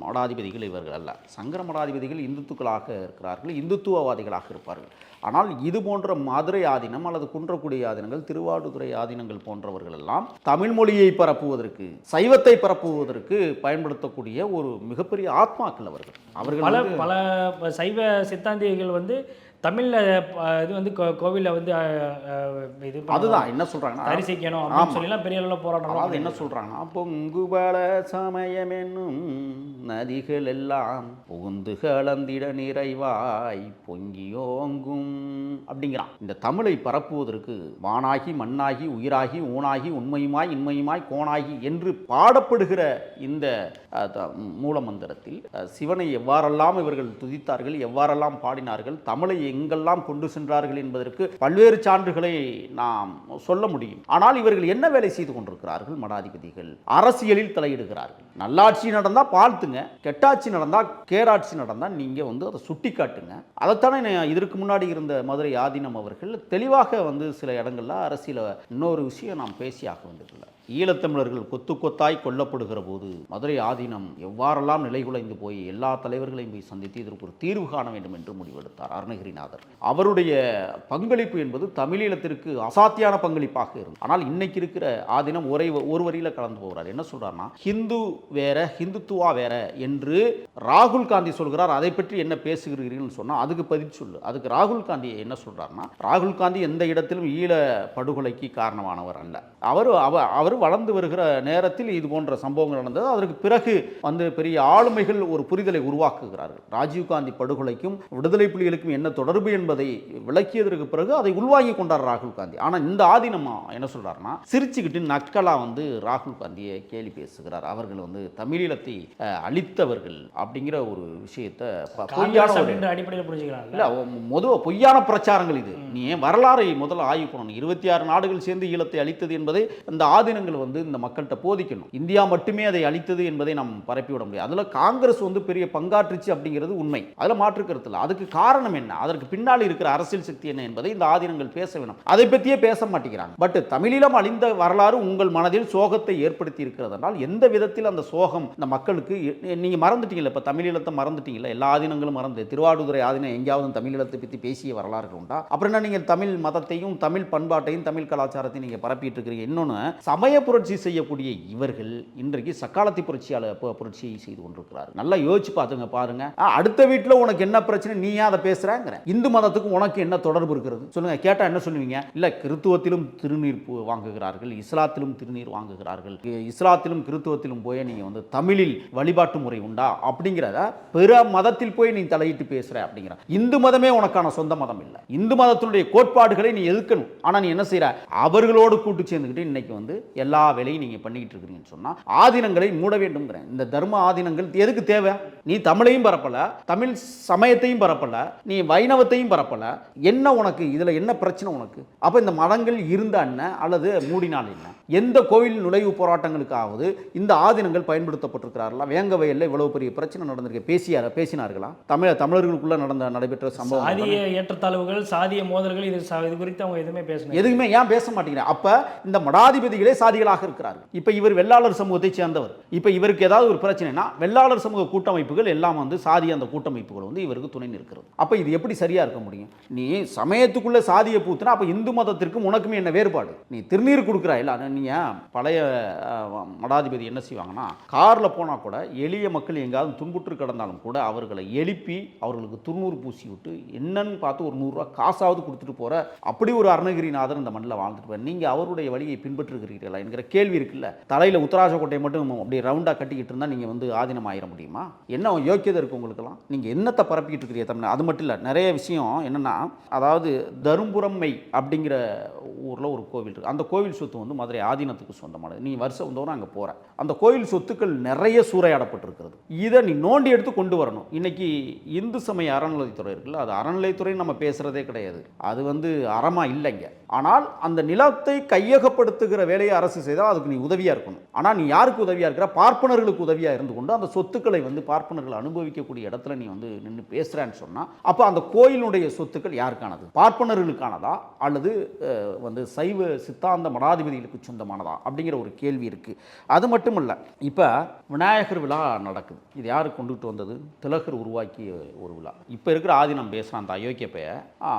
மடாதிபதிகள் இவர்கள் அல்ல. சங்கர மடாதிபதிகள் இந்துத்துக்களாக இருக்கிறார்கள் இந்துத்துவவாதிகளாக இருப்பார்கள். ஆனால் இது போன்ற மதுரை ஆதீனம் அல்லது குன்றக்குடி ஆதீனங்கள் திருவாடுதுறை ஆதீனங்கள் போன்றவர்கள் எல்லாம் தமிழ் மொழியை பரப்புவதற்கு சைவத்தை பரப்புவதற்கு பயன்படுத்தக்கூடிய ஒரு மிகப்பெரிய ஆத்மாக்கள் அவர்கள். அவர்கள் பல பல சைவ சித்தாந்திகள் வந்து தமிழ்ல இது வந்து கோ- கோவில்ல வந்து இது அதுதான் என்ன சொல்றாங்கன்னா தரிசிக்கணும் அப்படின்னு ஆமா. சொல்லி பெரிய அளவில் போராட்டம் அதாவது என்ன சொல்றாங்கன்னா பொங்குபல சமயம் என்னும் நதிகள் எல்லாம் புகுந்து கலந்திட நிறைவாய் பொங்கியோங்கும் அப்படிங்கிறான். இந்த தமிழை பரப்புவதற்கு வானாகி மண்ணாகி உயிராகி ஊனாகி உண்மையுமாய் இன்மையுமாய் கோணாகி என்று பாடப்படுகிற இந்த மூலமந்திரத்தில் அஹ், சிவனை எவ்வாறெல்லாம் இவர்கள் துதித்தார்கள் எவ்வாறெல்லாம் பாடினார்கள் தமிழை எங்கெல்லாம் கொண்டு சென்றார்கள் என்பதற்கு பல்வேறு சான்றுகளை நாம் சொல்ல முடியும். ஆனால் இவர்கள் என்ன வேலை செய்து கொண்டிருக்கிறார்கள் மடாதிபதிகள்? அரசியலில் தலையிடுகிறார்கள். நல்லாட்சி நடந்தா பார்த்துங்க கெட்டாட்சி நடந்தா கேராட்சி நடந்தா நீங்க வந்து அதை சுட்டி காட்டுங்க அதைத்தானே இதற்கு முன்னாடி இருந்த மதுரை ஆதீனம் அவர்கள் தெளிவாக வந்து சில இடங்கள்ல அரசியல இன்னொரு விஷயம் நாம் பேசியாக வேண்டியதில்லை ஈழத்தமிழர்கள் கொத்து கொத்தாய் கொல்லப்படுகிற போது மதுரை ஆதீனம் எவ்வாறெல்லாம் நிலைகுலைந்து போய் எல்லா தலைவர்களையும் போய் சந்தித்து இதற்கு ஒரு தீர்வு காண வேண்டும் என்று முடிவெடுத்தார் அருணகிரிநாதர். அவருடைய பங்களிப்பு என்பது தமிழீழத்திற்கு அசாத்தியான பங்களிப்பாக இருந்தது. ஆனால் இன்னைக்கு இருக்கிற ஆதீனம் ஒரே ஒரு வரியில் கலந்து போகிறார். என்ன சொல்றாருன்னா ஹிந்து வேற ஹிந்துத்துவா வேற என்று ராகுல் காந்தி சொல்கிறார். அதை பற்றி என்ன பேசுகிறீர்கள் சொன்னால் அதுக்கு பதில் சொல்லு. அதுக்கு ராகுல் காந்தி என்ன சொல்றாருன்னா ராகுல் காந்தி எந்த இடத்திலும் ஈழ படுகொலைக்கு காரணமானவர் அல்ல. அவர் அவர் வளர்ந்து வருகிற நேரத்தில் இது போன்ற சம்பவங்கள் நடந்தது. அதற்கு பிறகு வந்து பெரிய ஆளுமைகள் ஒரு புரிதலை உருவாக்குகிறார்கள். ராஜீவ்காந்தி படுகொலைக்கும் விடுதலை புலிகளுக்கும் என்ன தொடர்பு என்பதை விளக்கியதற்கு பிறகு அதை உள்வாங்கி கொண்டார் ராகுல் காந்தி. ஆனால் இந்த ஆதீனமா என்ன சொல்றாருன்னா சிரிச்சுக்கிட்டு நக்கலா வந்து ராகுல் காந்தியை கேலி பேசுகிறார். அவர்கள் வந்து தமிழீழத்தை அழித்தவர்கள் அப்படிங்கிற ஒரு விஷயத்தை பொய்யான அடிப்படையில் புரிஞ்சுக்கலாம் இல்ல பொய்யான பிரச்சாரங்கள் இது. நீ வரலாறை முதல்ல ஆய்வு பண்ணணும். இருபத்தி ஆறு நாடுகள் சேர்ந்து ஈழத்தை அழித்தது என்பதை இந்த ஆதீனங்கள் வந்து இந்த மக்கள்கிட்ட போதிக்கணும். இந்தியா மட்டுமே அதை அளித்தது என்பதை நாம் பரப்பிவிட முடியாது. அதில் காங்கிரஸ் வந்து பெரிய பங்காற்றுச்சு அப்படிங்கிறது உண்மை. அதில் மாற்று கருத்து இல்லை. அதுக்கு காரணம் என்ன? அதற்கு பின்னால் இருக்கிற அரசியல் சக்தி என்ன என்பதை இந்த ஆதீனங்கள் பேச வேணும். அதை பற்றியே பேச மாட்டேங்கிறாங்க. பட் தமிழீழம் அழிந்த வரலாறு உங்கள் மனதில் சோகத்தை ஏற்படுத்தி இருக்கிறதுனால் எந்த விதத்தில் அந்த சோகம் இந்த மக்களுக்கு நீங்கள் மறந்துட்டீங்களா இப்போ தமிழீழத்தை மறந்துட்டீங்களா எல்லா ஆதீனங்களும் மறந்து திருவாடுதுறை ஆதீனம் எங்கேயாவது தமிழீழத்தை பற்றி பேசிய வரலாறுகள் உண்டா? அப்புறம் என்ன நீங்கள் தமிழ் மதத்தையும் தமிழ் பண்பாட்டையும் தமிழ் கலாச்சாரத்தையும் நீங்கள் பரப்பிட்டு இருக்கிறீங்க. இன்னொன்று சமய புரட்சி செய்யக்கூடிய இவர்கள் இன்றைக்கு சக்காலத்தி புரட்சியாளர் புரட்சியை செய்து கொண்டிருக்கிறார். நல்லா யோசிச்சு பார்த்துங்க பாருங்க. அடுத்த வீட்டில் உனக்கு என்ன பிரச்சனை? நீ ஏன் அதை பேசுறேங்கிற இந்து மதத்துக்கும் உனக்கு என்ன தொடர்பு இருக்கிறது சொல்லுங்க கேட்டா என்ன சொல்லுவீங்க? இல்ல கிறித்துவத்திலும் திருநீர் வாங்குகிறார்கள் இஸ்லாத்திலும் திருநீர் வாங்குகிறார்கள். இஸ்லாத்திலும் கிறித்துவத்திலும் போய் நீங்க வந்து தமிழில் வழிபாட்டு முறை உண்டா? அப்படிங்கிறத பிற மதத்தில் போய் நீ தலையிட்டு பேசுற அப்படிங்கிற. இந்து மதமே உனக்கான சொந்த மதம் இல்லை. இந்து மதத்தினுடைய கோட்பாடுகளை நீ எதிர்க்கணும். ஆனா நீ என்ன செய்யற அவர்களோடு கூட்டு சேர்ந்துக்கிட்டு இன்னைக்கு வந்து எல்லா வேலையும் நீங்கள் பண்ணிக்கிட்டு இருக்கிறீங்கன்னு சொன்னால் ஆதீனங்களை மூட வேண்டும்ங்கிறேன். இந்த தர்ம ஆதீனங்கள் எதுக்கு தேவை? நீ தமிழையும் பரப்பல தமிழ் சமயத்தையும் பரப்பல நீ வைணவத்தையும் பரப்பல. என்ன உனக்கு? இதில் என்ன பிரச்சனை உனக்கு? அப்போ இந்த மதங்கள் இருந்த என்ன அல்லது மூடினால் என்ன? எந்த கோவில் நுழைவு போராட்டங்களுக்காவது இந்த ஆதீனங்கள் பயன்படுத்தப்பட்டிருக்கிறார்களா? வேங்க வயல்ல இவ்வளவு பெரிய பிரச்சனை நடந்திருக்கு. பேசியார பேசினார்களா? தமிழ் தமிழர்களுக்குள்ள நடந்த நடைபெற்ற சம்பவம் சாதிய ஏற்றத்தாழ்வுகள் சாதிய மோதல்கள் இது இது குறித்து அவங்க எதுவுமே பேசணும் எதுவுமே ஏன் பேச மாட்டேங்கிறேன் அப்ப இந்த மடாதிபதிகளே சாதிகளாக இருக்கிறார்கள். இப்ப இவர் வெள்ளாளர் சமூகத்தை சேர்ந்தவர். இப்ப இவருக்கு ஏதாவது ஒரு பிரச்சனைனா வெள்ளாளர் சமூக கூட்டமைப்புகள் எல்லாம் வந்து சாதி அந்த கூட்டமைப்புகள் வந்து இவருக்கு துணை நிற்கிறது. அப்ப இது எப்படி சரியா இருக்க முடியும்? நீ சமயத்துக்குள்ள சாதியை பூத்துனா அப்ப இந்து மதத்திற்கும் உனக்குமே என்ன வேறுபாடு? நீ திருநீர் கொடுக்குறாய். இல்ல நீங்கள் பழைய மடாதிபதி என்ன செய்வாங்கன்னா காரில் போனால் கூட எளிய மக்கள் எங்காவது துன்புற்று கிடந்தாலும் கூட அவர்களை எழுப்பி அவர்களுக்கு துண்ணூறு பூசி விட்டு என்னன்னு பார்த்து ஒரு நூறுரூவா காசாவது கொடுத்துட்டு போகிற அப்படி ஒரு அருணகிரிநாதர் இந்த மண்ணில் வாழ்ந்துட்டு போகிறார் நீங்கள் அவருடைய வழியை பின்பற்றுகிறீர்களா என்கிற கேள்வி இருக்குல்ல. தலையில் உத்தராசகோட்டை மட்டும் அப்படியே ரவுண்டாக கட்டிக்கிட்டு இருந்தால் நீங்கள் வந்து ஆதீனம் ஆயிட முடியுமா? என்ன யோக்கியதை இருக்குது உங்களுக்கெல்லாம்? நீங்கள் என்னத்தை பரப்பிக்கிட்டு இருக்கிறீங்க தமிழ் அது மட்டும் இல்லை நிறைய விஷயம் என்னென்னா அதாவது தரும்புரம்மை அப்படிங்கிற ஊரில் ஒரு கோவில் இருக்குது அந்த கோவில் சொத்து வந்து மதுரை ஆதீனத்துக்கு சொந்தமானது. நீ வருஷம் தோறும் அங்கே போகிற அந்த கோயில் சொத்துக்கள் நிறைய சூறையாடப்பட்டிருக்கிறது. இதை நீ நோண்டி எடுத்து கொண்டு வரணும். இன்னைக்கு இந்து சமய அறநிலையத்துறை இருக்குல்ல அது அறநிலையத்துறை நம்ம பேசுகிறதே கிடையாது. அது வந்து அறமாக இல்லைங்க. ஆனால் அந்த நிலத்தை கையகப்படுத்துகிற வேலையை அரசு செய்தால் அதுக்கு நீ உதவியாக இருக்கணும். ஆனால் நீ யாருக்கு உதவியாக இருக்கிற? பார்ப்பனர்களுக்கு உதவியாக இருந்து கொண்டு அந்த சொத்துக்களை வந்து பார்ப்பனர்கள் அனுபவிக்கக்கூடிய இடத்துல நீ வந்து நின்று பேசுகிறேன்னு சொன்னால் அப்போ அந்த கோயிலுடைய சொத்துக்கள் யாருக்கானது? பார்ப்பனர்களுக்கானதா? அல்லது வந்து சைவ சித்தாந்த மடாதிபதிகளுக்கு சொந்தமானதா அப்படிங்கிற ஒரு கேள்வி இருக்குது அது மட்டும் இல்லை இப்போ விநாயகர் விழா நடக்குது. இது யார் கொண்டுகிட்டு வந்தது? திலகர் உருவாக்கிய ஒரு விழா. இப்போ இருக்கிற ஆதீனம் பேசுகிறான் அந்த அயோக்கிய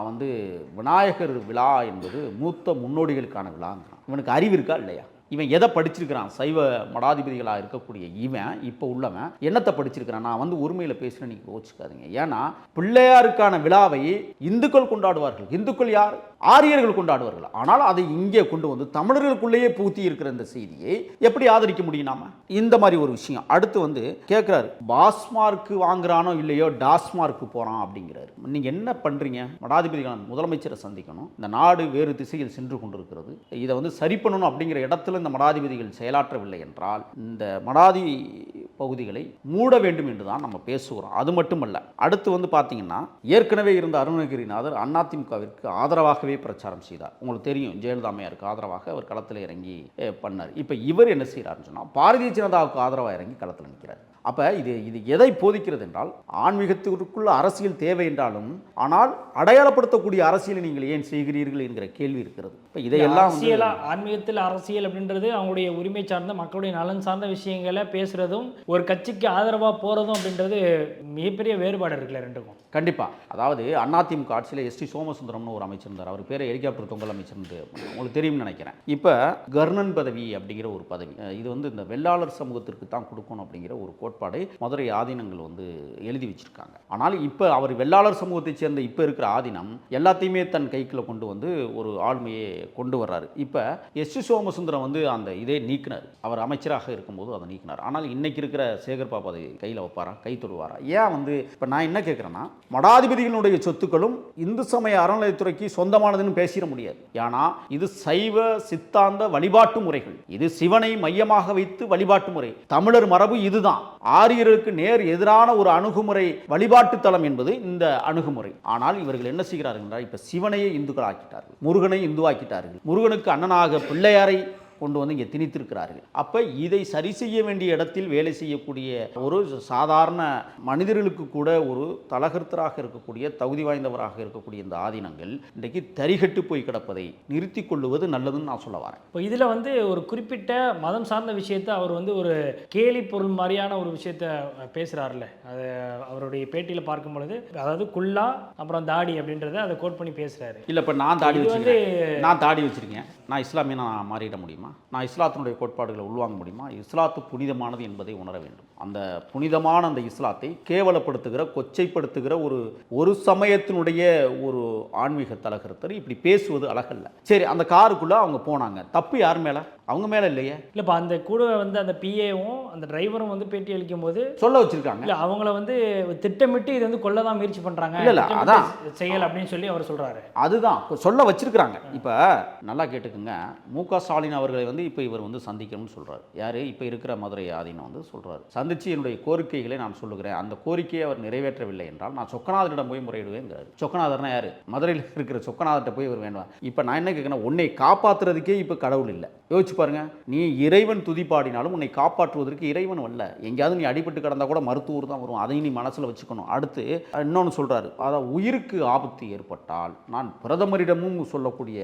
வந்து விநாயகர் விழா என்பது மூத்த முன்னோடிகளுக்கான விழாங்கிறான். இவனுக்கு அறிவு இருக்கா இல்லையா? இவன் எதை படிச்சிருக்கிறான்? சைவ மடாதிபதிகளாக இருக்கக்கூடிய இவன் இப்போ உள்ளவன் என்னத்தை படிச்சிருக்கிறான்? நான் வந்து உரிமையில் பேசுகிறேன் நீங்கள் யோசிச்சுக்காதீங்க. ஏன்னா பிள்ளையாருக்கான விழாவை இந்துக்கள் கொண்டாடுவார்கள். இந்துக்கள் யார்? ஆரியர்கள் கொண்டாடுவார்கள். ஆனால் அதை இங்கே கொண்டு வந்து தமிழர்களுக்குள்ளேயே பூத்தி இருக்கிற இந்த செய்தியை எப்படி ஆதரிக்க முடியும் நாம? இந்த மாதிரி ஒரு விஷயம். அடுத்து வந்து கேட்குறாரு பாஸ்மார்க்கு வாங்குறானோ இல்லையோ டாஸ்மார்க்கு போகிறான் அப்படிங்கிறாரு. நீங்கள் என்ன பண்ணுறீங்க மடாதிபதிகள் முதலமைச்சரை சந்திக்கணும். இந்த நாடு வேறு திசையில் சென்று கொண்டிருக்கிறது. இதை வந்து சரி பண்ணணும் அப்படிங்கிற இடத்துல இந்த மடாதிபதிகள் செயலாற்றவில்லை என்றால் இந்த மடாதி பகுதிகளை மூட வேண்டும் என்று தான் நம்ம பேசுகிறோம். அது மட்டுமல்ல அடுத்து வந்து பார்த்தீங்கன்னா ஏற்கனவே இருந்த அருணகிரிநாதர் அதிமுகவிற்கு ஆதரவாகவே பிரச்சாரம் செய்தார். உங்களுக்கு தெரியும் ஜெயலலிதாமையாருக்கு ஆதரவாக அவர் களத்தில் இறங்கி பண்ணார். இப்போ இவர் என்ன செய்கிறாருன்னு சொன்னால் பாரதிய ஜனதாவுக்கு ஆதரவாக இறங்கி களத்தில் நிற்கிறார். அப்போ இது இது எதை போதிக்கிறது என்றால் ஆன்மீகத்திற்குள்ள அரசியல் தேவை என்றாலும் ஆனால் அடையாளப்படுத்தக்கூடிய அரசியலை நீங்கள் ஏன் செய்கிறீர்கள் என்கிற கேள்வி இருக்கிறது. இப்போ இதையெல்லாம் அரசியலா ஆன்மீகத்தில் அரசியல் அப்படின்றது அவங்களுடைய உரிமை சார்ந்த மக்களுடைய நலன் சார்ந்த விஷயங்களை பேசுறதும் ஒரு கட்சிக்கு ஆதரவா போறதும் அப்படின்றது மிகப்பெரிய வேறுபாடு இருக்குல்ல ரெண்டுக்கும். கண்டிப்பாக அதாவது அதிமுக ஆட்சியில் எஸ்டி சோமசுந்தரம்னு ஒரு அமைச்சர் இருந்தார் அவர் பேர் ஹெலிகாப்டர் தொங்கல் அமைச்சர் உங்களுக்கு தெரியும்னு நினைக்கிறேன். இப்போ கர்ணன் பதவி அப்படிங்கிற ஒரு பதவி இது வந்து இந்த வெள்ளாளர் சமூகத்திற்கு தான் கொடுக்கணும் அப்படிங்கிற ஒரு கோட்பாடை மதுரை ஆதீனங்கள் வந்து எழுதி வச்சிருக்காங்க. ஆனால் இப்போ அவர் வெள்ளாளர் சமூகத்தைச் சேர்ந்த இப்போ இருக்கிற ஆதீனம் எல்லாத்தையுமே தன் கைக்குள்ள கொண்டு வந்து ஒரு ஆளுமையை கொண்டு வர்றாரு. இப்போ எஸ்டி சோமசுந்தரம் வந்து அந்த இதே நீக்கினார். அவர் அமைச்சராக இருக்கும்போது அதை நீக்கினார். ஆனால் இன்னைக்கு இருக்கிற சேகர் பாபு அதை கையில் வைப்பாரா? கை தொடுவாரா? ஏன் வந்து இப்போ நான் என்ன கேட்குறேன்னா மடாதிபதிகளுடைய சொத்துக்களும் இந்து சமய அறநிலையத்துறைக்கு சொந்தமானதுன்னு பேசிட முடியாது. ஏன்னா இது சைவ சித்தாந்த வழிபாட்டு முறைகள். இது சிவனை மையமாக வைத்து வழிபாட்டு முறை. தமிழர் மரபு இதுதான். ஆரியருக்கு நேர் எதிரான ஒரு அணுகுமுறை வழிபாட்டு தளம் என்பது இந்த அணுகுமுறை. ஆனால் இவர்கள் என்ன செய்கிறார்கள் என்றால் இப்போ சிவனையே இந்துக்கள் ஆக்கிட்டார்கள் முருகனை இந்துவாக்கிட்டார்கள். முருகனுக்கு அண்ணனாக பிள்ளையாரை கொண்டு வந்து இங்கே திணித்திருக்கிறார்கள். அப்போ இதை சரி செய்ய வேண்டிய இடத்தில் வேலை செய்யக்கூடிய ஒரு சாதாரண மனிதர்களுக்கு கூட ஒரு தலகர்த்தராக இருக்கக்கூடிய தகுதி வாய்ந்தவராக இருக்கக்கூடிய இந்த ஆதீனங்கள் இன்றைக்கு தரிகட்டு போய் கிடப்பதை நிறுத்தி கொள்ளுவது நல்லதுன்னு நான் சொல்ல வரேன். இப்போ இதில் வந்து ஒரு குறிப்பிட்ட மதம் சார்ந்த விஷயத்தை அவர் வந்து ஒரு கேலி பொருள் மாதிரியான ஒரு விஷயத்த பேசுகிறாருல்ல அது அவருடைய பேட்டியில் பார்க்கும் பொழுது அதாவது குல்லா அப்புறம் தாடி அப்படின்றத அதை கோட் பண்ணி பேசுகிறாரு இல்லை இப்போ நான் தாடி வந்து- நான் தாடி வச்சிருக்கேன். நான் இஸ்லாமிய நான் மாறிட முடியுமா? நான் இஸ்லாத்தினுடைய கோட்பாடுகளை உள்வாங்க முடியுமா? இஸ்லாத்து புனிதமானது என்பதை உணர வேண்டும். அந்த புனிதமான அந்த இஸ்லாத்தை கேவலப்படுத்துகிற கொச்சைப்படுத்துகிற ஒரு ஒரு சமயத்தினுடைய ஒரு ஆன்மீக தலகர்த்தர் இப்படி பேசுவது அழகல்ல. சரி அந்த காருக்குள்ளே அவங்க போனாங்க. தப்பு யார் மேலே? அவங்க மேல இல்லையே? இல்லைப்பா அந்த கூட வந்து அந்த பிஏவும் அந்த டிரைவரும் வந்து பேட்டி அளிக்கும் போது சொல்ல வச்சிருக்காங்க. இல்ல அவங்கள வந்து திட்டமிட்டு இது வந்து கொல்ல தான் முயற்சி பண்றாங்க. இல்ல, இல்ல, அதான். செயல் அப்படின்னு சொல்லி அவர் சொல்றாரு. அதுதான். சொல்ல வச்சிருக்கிறாங்க. இப்போ நல்லா கேட்டுக்குங்க. மு க ஸ்டாலின் அவர்களை வந்து இப்போ இவர் வந்து சந்திக்கணும்னு சொல்றாரு. யாரு? இப்போ இருக்கிற மதுரை ஆதீனம் வந்து சொல்றாரு. சந்திச்சு என்னுடைய கோரிக்கைகளை நான் சொல்லுகிறேன். அந்த கோரிக்கையை அவர் நிறைவேற்றவில்லை என்றால் நான் சொக்கநாதரிடம் போய் முறையிடுவேங்கிறாரு. சொக்கநாதர்னா யாரு? மதுரையில் இருக்கிற சொக்கநாதர்கிட்ட போய் இவர் வேண்டுவார். இப்போ நான் என்ன கேட்குறேன் உன்னை காப்பாத்துறதுக்கே இப்போ கடவுள் இல்லை. யோசிச்சு பாருங்க நீ இறைவன் துதிப்பாடினாலும் உன்னை காப்பாற்றுவதற்கு இறைவன் வல்ல எங்கேயாவது நீ அடிபட்டு கிடந்தா கூட மருத்துவர் தான் வரும். அதையும் நீ மனசில் வச்சுக்கணும். அடுத்து இன்னொன்று சொல்கிறாரு அதாவது உயிருக்கு ஆபத்து ஏற்பட்டால் நான் பிரதமரிடமும் சொல்லக்கூடிய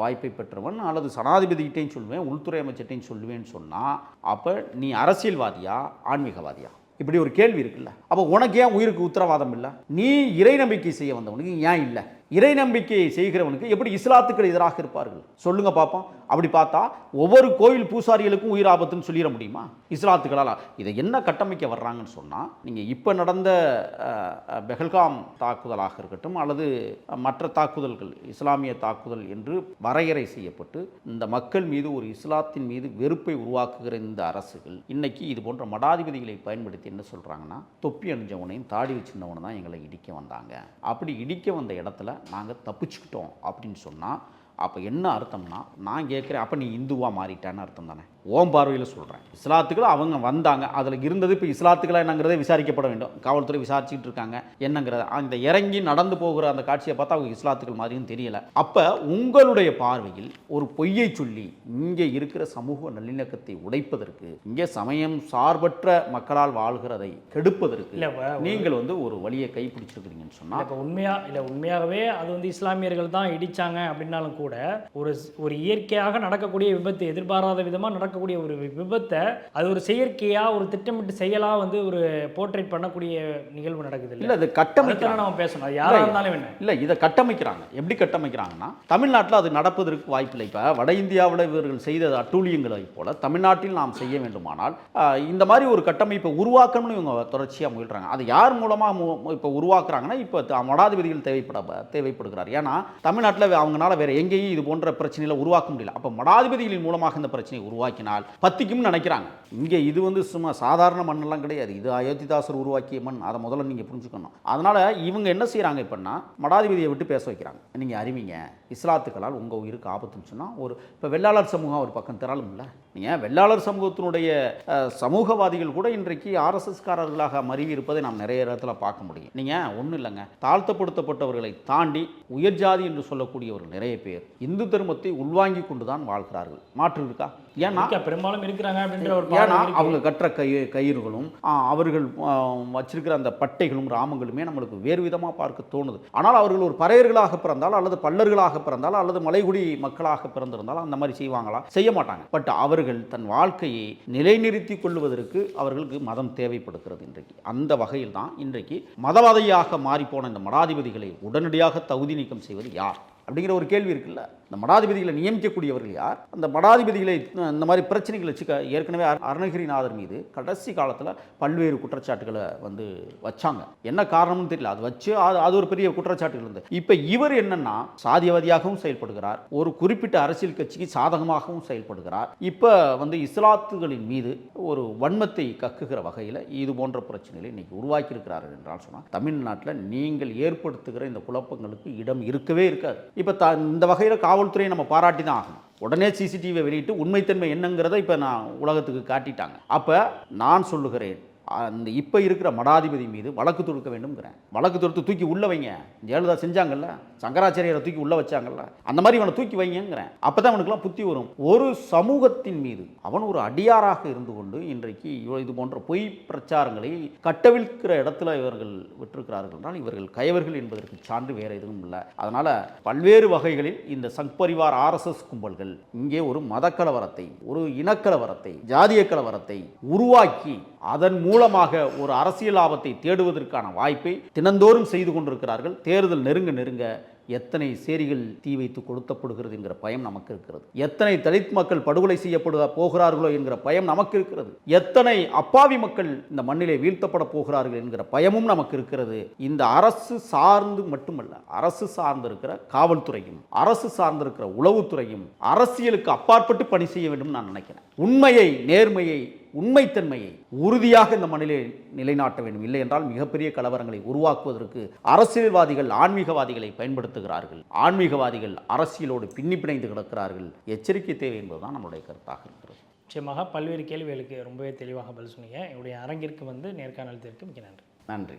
வாய்ப்பை பெற்றவன் அல்லது சனாதிபதிகிட்டையும் சொல்லுவேன் உள்துறை அமைச்சர்கிட்டையும் சொல்லுவேன்னு சொன்னால் அப்போ நீ அரசியல்வாதியா ஆன்மீகவாதியா? இப்படி ஒரு கேள்வி இருக்குல்ல. அப்போ உனக்கு ஏன் உயிருக்கு உத்தரவாதம் இல்லை? நீ இறை நம்பிக்கை செய்ய வந்தவனுக்கு ஏன் இல்லை? இறை நம்பிக்கையை செய்கிறவனுக்கு எப்படி இஸ்லாத்துக்கள் எதிராக இருப்பார்கள்? சொல்லுங்க பார்ப்போம் அப்படி பார்த்தா ஒவ்வொரு கோயில் பூசாரிகளுக்கும் உயிர் ஆபத்துன்னு சொல்லிட முடியுமா? இஸ்லாத்துக்களால். இதை என்ன கட்டமைக்க வர்றாங்கன்னு சொன்னால் நீங்கள் இப்போ நடந்த பெஹல்காம் தாக்குதலாக இருக்கட்டும் அல்லது மற்ற தாக்குதல்கள் இஸ்லாமிய தாக்குதல் என்று வரையறை செய்யப்பட்டு இந்த மக்கள் மீது ஒரு இஸ்லாத்தின் மீது வெறுப்பை உருவாக்குகிற இந்த அரசுகள் இன்னைக்கு இது போன்ற மடாதிபதிகளை பயன்படுத்தி என்ன சொல்கிறாங்கன்னா தொப்பி அணிஞ்சவனையும் தாடி வச்சிருந்தவனை தான் எங்களை இடிக்க வந்தாங்க. அப்படி இடிக்க வந்த இடத்துல நாங்கள் தப்பிச்சுக்கிட்டோம் அப்படின்னு சொன்னால் அப்போ என்ன அர்த்தம்னா நான் கேட்குறேன் அப்போ நீ இந்துவாக மாறிட்டான்னு அர்த்தம் தானே? ஓம் பார்வையில் சொல்கிறேன் இஸ்லாத்துக்கள் அவங்க வந்தாங்க. அதில் இருந்தது இப்போ இஸ்லாத்துக்களா என்னங்கிறதே விசாரிக்கப்பட வேண்டும். காவல்துறை விசாரிச்சுட்டு இருக்காங்க. என்னங்கிறத. அந்த இறங்கி நடந்து போகிற அந்த காட்சியை பார்த்தா அவங்க இஸ்லாத்துக்கள் மாதிரியும் தெரியல. அப்போ உங்களுடைய பார்வையில் ஒரு பொய்யை சொல்லி இங்கே இருக்கிற சமூக நல்லிணக்கத்தை உடைப்பதற்கு இங்கே சமயம் சார்பற்ற மக்களால் வாழ்கிறதை கெடுப்பதற்கு நீங்கள் வந்து ஒரு வழியை கைப்பிடிச்சிருக்கிறீங்கன்னு சொன்னால் இப்போ உண்மையா இல்லை உண்மையாகவே அது வந்து இஸ்லாமியர்கள் தான் இடிச்சாங்க அப்படின்னாலும் கூட ஒரு ஒரு இயற்கையாக நடக்கக்கூடிய விபத்து எதிர்பாராத விதமாக நடக்கக்கூடிய ஒரு விபத்தை அது ஒரு செயற்கையா ஒரு திட்டமிட்டு செயலா வந்து ஒரு போர்ட்ரேட் பண்ணக்கூடிய நிகழ்வு நடக்குது இல்லை அது கட்டமைக்கிறாங்க. நம்ம பேசணும். அது யாரா இருந்தாலும் என்ன? இல்லை இதை கட்டமைக்கிறாங்க. எப்படி கட்டமைக்கிறாங்கன்னா தமிழ்நாட்டில் அது நடப்பதற்கு வாய்ப்பில்லை. இப்போ வட இந்தியாவில் இவர்கள் செய்த அட்டூழியங்களைப் போல தமிழ்நாட்டில் நாம் செய்ய வேண்டுமானால் இந்த மாதிரி ஒரு கட்டமைப்பை உருவாக்கணும்னு இவங்க தொடர்ச்சியாக முயல்றாங்க. அது யார் மூலமாக இப்போ உருவாக்குறாங்கன்னா இப்போ மடாதிபதிகள் தேவைப்பட தேவைப்படுகிறார். ஏன்னா தமிழ்நாட்டில் அவங்களால வேற எங்கேயும் இது போன்ற பிரச்சனைகளை உருவாக்க முடியல. அப்போ மடாதிபதிகளின் மூலமாக இந்த பிரச்சனையை உருவாக்கினால் பத்திக்கும்னு நினைக்கிறாங்க. இங்கே இது வந்து சும்மா சாதாரண மண்ணெல்லாம் கிடையாது. இது அயோத்திதாசர் உருவாக்கிய மண். அதை முதல்ல நீங்கள் புரிஞ்சுக்கணும். அதனால் இவங்க என்ன செய்கிறாங்க இப்போன்னா மடாதிபதியை விட்டு பேச வைக்கிறாங்க. நீங்கள் அறிவிங்க. இஸ்லாத்துக்களால் உங்கள் உயிருக்கு ஆபத்துன்னு சொன்னால் ஒரு இப்போ வெள்ளாளர் சமூகம் ஒரு பக்கம் திரளும்ல? நீங்கள் வெள்ளாளர் சமூகத்தினுடைய சமூகவாதிகள் கூட இன்றைக்கு ஆர்எஸ்எஸ்காரர்களாக மருவி இருப்பதை நாம் நிறைய இடத்துல பார்க்க முடியும். நீங்கள் ஒன்றும் இல்லைங்க. தாழ்த்தப்படுத்தப்பட்டவர்களை தாண்டி உயர் ஜாதி என்று சொல்லக்கூடியவர்கள் நிறைய பேர் இந்து தர்மத்தை உள்வாங்கி கொண்டு தான் வாழ்கிறார்கள். மாற்று இருக்கா? ஏன்னா பெரும்பாலும் இருக்கிறாங்க அப்படின்ற ஒரு ஏன்னா. அவங்க கற்ற கய கயிறுகளும் அவர்கள் வச்சிருக்கிற அந்த பட்டைகளும் ராமங்களுமே நம்மளுக்கு வேறு விதமாக பார்க்க தோணுது. ஆனால் அவர்கள் ஒரு பறையர்களாக பிறந்தால் அல்லது பல்லர்களாக பிறந்தாலும் அல்லது மலைகுடி மக்களாக பிறந்திருந்தாலும் அந்த மாதிரி செய்வாங்களா? செய்ய மாட்டாங்க. பட் அவர்கள் தன் வாழ்க்கையை நிலைநிறுத்தி கொள்வதற்கு அவர்களுக்கு மதம் தேவைப்படுகிறது இன்றைக்கு. அந்த வகையில் தான் இன்றைக்கு மதவாதியாக மாறிப்போன இந்த மடாதிபதிகளை உடனடியாக தகுதி நீக்கம் செய்வது யார்? அப்படிங்கிற ஒரு கேள்வி இருக்குல்ல? இந்த மடாதிபதிகளை நியமிக்கக்கூடியவர்கள் யார்? அந்த மடாதிபதிகளை இந்த மாதிரி பிரச்சனைகளை வச்சுக்க ஏற்கனவே அருணகிரிநாதர் மீது கடைசி காலத்தில் பல்வேறு குற்றச்சாட்டுகளை வந்து வச்சாங்க. என்ன காரணம்னு தெரியல. அது வச்சு அது அது ஒரு பெரிய குற்றச்சாட்டுகள் இருந்தது. இப்போ இவர் என்னன்னா சாதியவாதியாகவும் செயல்படுகிறார். ஒரு குறிப்பிட்ட அரசியல் கட்சிக்கு சாதகமாகவும் செயல்படுகிறார். இப்போ வந்து இஸ்லாத்துகளின் மீது ஒரு வன்மத்தை கக்குகிற வகையில் இது போன்ற பிரச்சனைகளை இன்னைக்கு உருவாக்கி இருக்கிறார்கள் என்றால் சொன்னால் தமிழ்நாட்டில் நீங்கள் ஏற்படுத்துகிற இந்த குழப்பங்களுக்கு இடம் இருக்கவே இருக்காது. இப்போ த இந்த வகையில் காவல் காவல்துறையை நம்ம பாராட்டி தான் ஆகணும். உடனே சிசிடிவியை வெளியிட்டு உண்மைத்தன்மை என்னங்கிறத இப்போ நான் உலகத்துக்கு காட்டிட்டாங்க. அப்போ நான் சொல்லுகிறேன் அந்த இப்போ இருக்கிற மடாதிபதி மீது வழக்கு தொடுக்க வேண்டும்ங்கிறேன். வழக்கு தொடுத்து தூக்கி உள்ள வைங்க. ஜெயலலிதா செஞ்சாங்கல்ல? சங்கராச்சாரியரை தூக்கி உள்ள வச்சாங்கல்ல? அந்த மாதிரி இவனை தூக்கி வைங்கங்கிறேன். அப்போ தான் அவனுக்குலாம் புத்தி வரும். ஒரு சமூகத்தின் மீது அவன் ஒரு அடியாராக இருந்து கொண்டு இன்றைக்கு இது போன்ற பொய் பிரச்சாரங்களை கட்டவிழ்க்கிற இடத்துல இவர்கள் விட்டிருக்கிறார்கள் என்றால் இவர்கள் கயவர்கள் என்பதற்கு சான்று வேறு எதுவும் இல்லை. அதனால் பல்வேறு வகைகளில் இந்த சங்பரிவார் ஆர்எஸ்எஸ் கும்பல்கள் இங்கே ஒரு மதக்கலவரத்தை ஒரு இனக்கலவரத்தை ஜாதிய கலவரத்தை உருவாக்கி அதன் மூலமாக ஒரு அரசியல் லாபத்தை தேடுவதற்கான வாய்ப்பை தினந்தோறும் செய்து கொண்டிருக்கிறார்கள். தேர்தல் நெருங்க நெருங்க எத்தனை சேரிகள் தீ வைத்து கொளுத்தப்படுகிறது என்கிற பயம் நமக்கு இருக்கிறது. எத்தனை தலித் மக்கள் படுகொலை செய்யப்பட போகிறார்களோ என்கிற பயம் நமக்கு இருக்கிறது. எத்தனை அப்பாவி மக்கள் இந்த மண்ணிலே வீழ்த்தப்பட போகிறார்கள் என்கிற பயமும் நமக்கு இருக்கிறது. இந்த அரசு சார்ந்து மட்டுமல்ல அரசு சார்ந்திருக்கிற காவல்துறையும் அரசு சார்ந்திருக்கிற உளவுத்துறையும் அரசியலுக்கு அப்பாற்பட்டு பணி செய்ய வேண்டும் நான் நினைக்கிறேன். உண்மையை நேர்மையை உண்மைத்தன்மையை உறுதியாக இந்த மண்ணிலே நிலைநாட்ட வேண்டும். இல்லை என்றால் மிகப்பெரிய கலவரங்களை உருவாக்குவதற்கு அரசியல்வாதிகள் ஆன்மீகவாதிகளை பயன்படுத்துகிறார்கள். ஆன்மீகவாதிகள் அரசியலோடு பின்னி பிணைந்து கிடக்கிறார்கள். எச்சரிக்கை தேவை என்பதுதான் நம்முடைய கருத்தாக இருக்கிறது. நிச்சயமாக பல்வேறு கேள்விகளுக்கு ரொம்பவே தெளிவாக பதில் சொன்னீங்க. என்னுடைய அரங்கிற்கு வந்து நேர்காணல் மிக்க நன்றி. நன்றி.